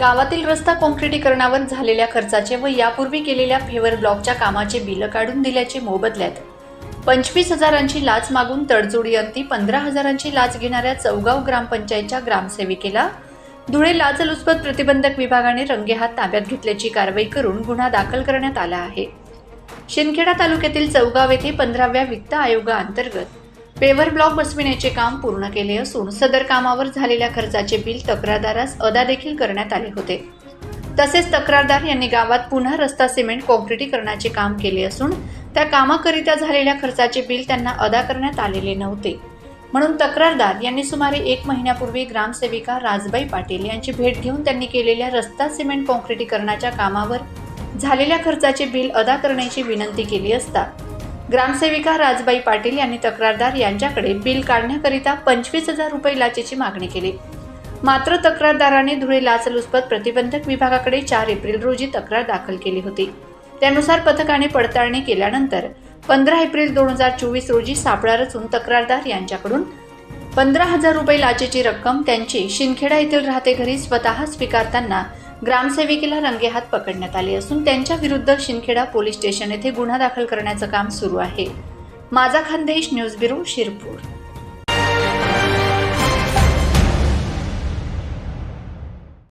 गावातील रस्ता कॉन्क्रिटीकरणावर झालेल्या खर्चाचे व यापूर्वी केलेल्या फेवर ब्लॉकच्या कामाचे बिलं काढून दिल्याचे मोबदल्यात पंचवीस हजारांची लाच मागून तडजोडी अंती पंधरा हजारांची लाच घेणाऱ्या चौगाव ग्रामपंचायतच्या ग्रामसेविकेला धुळे लाचलुचपत प्रतिबंधक विभागाने रंगेहात ताब्यात घेतल्याची कारवाई करून गुन्हा दाखल करण्यात आला आहे. शिंदखेडा तालुक्यातील चौगाव येथे पंधराव्या वित्त आयोगाअंतर्गत पेवर ब्लॉक बसविण्याचे काम पूर्ण केले असून सदर कामावर झालेल्या खर्चाचे बिल तक्रारदारास अदा देखील करण्यात आले होते. तसेच तक्रारदार यांनी गावात पुन्हा रस्ता सिमेंट काँक्रिटीकरणाचे काम केले असून त्या कामाकरिता झालेल्या खर्चाचे बिल त्यांना अदा करण्यात आलेले नव्हते. म्हणून तक्रारदार यांनी सुमारे एक महिन्यापूर्वी ग्रामसेविका राजबाई पाटील यांची भेट घेऊन त्यांनी केलेल्या रस्ता सिमेंट काँक्रिटीकरणाच्या कामावर झालेल्या खर्चाचे बिल अदा करण्याची विनंती केली असता ग्रामसेविका राजबाई पाटील यांनी तक्रारदार यांच्याकडे बिल काढण्याकरिता पंचवीस हजार रुपये लाचेची मागणी केली. मात्र तक्रारदाराने धुळे लाचलुचपत प्रतिबंधक विभागाकडे चार एप्रिल रोजी तक्रार दाखल केली होती. त्यानुसार पथकाने पडताळणी केल्यानंतर पंधरा एप्रिल दोन हजार चोवीस रोजी सापळा रचून तक्रारदार यांच्याकडून पंधरा हजार रुपये लाचेची रक्कम त्यांची शिंदखेडा येथील राहते घरी स्वतः स्वीकारताना ग्रामसेविकेला रंगेहात पकडण्यात आले असून त्यांच्या विरुद्ध शिंदखेडा पोलीस स्टेशन येथे गुन्हा दाखल करण्याचं काम सुरू आहे. माझा खानदेश न्यूज ब्युरो शिरपूर.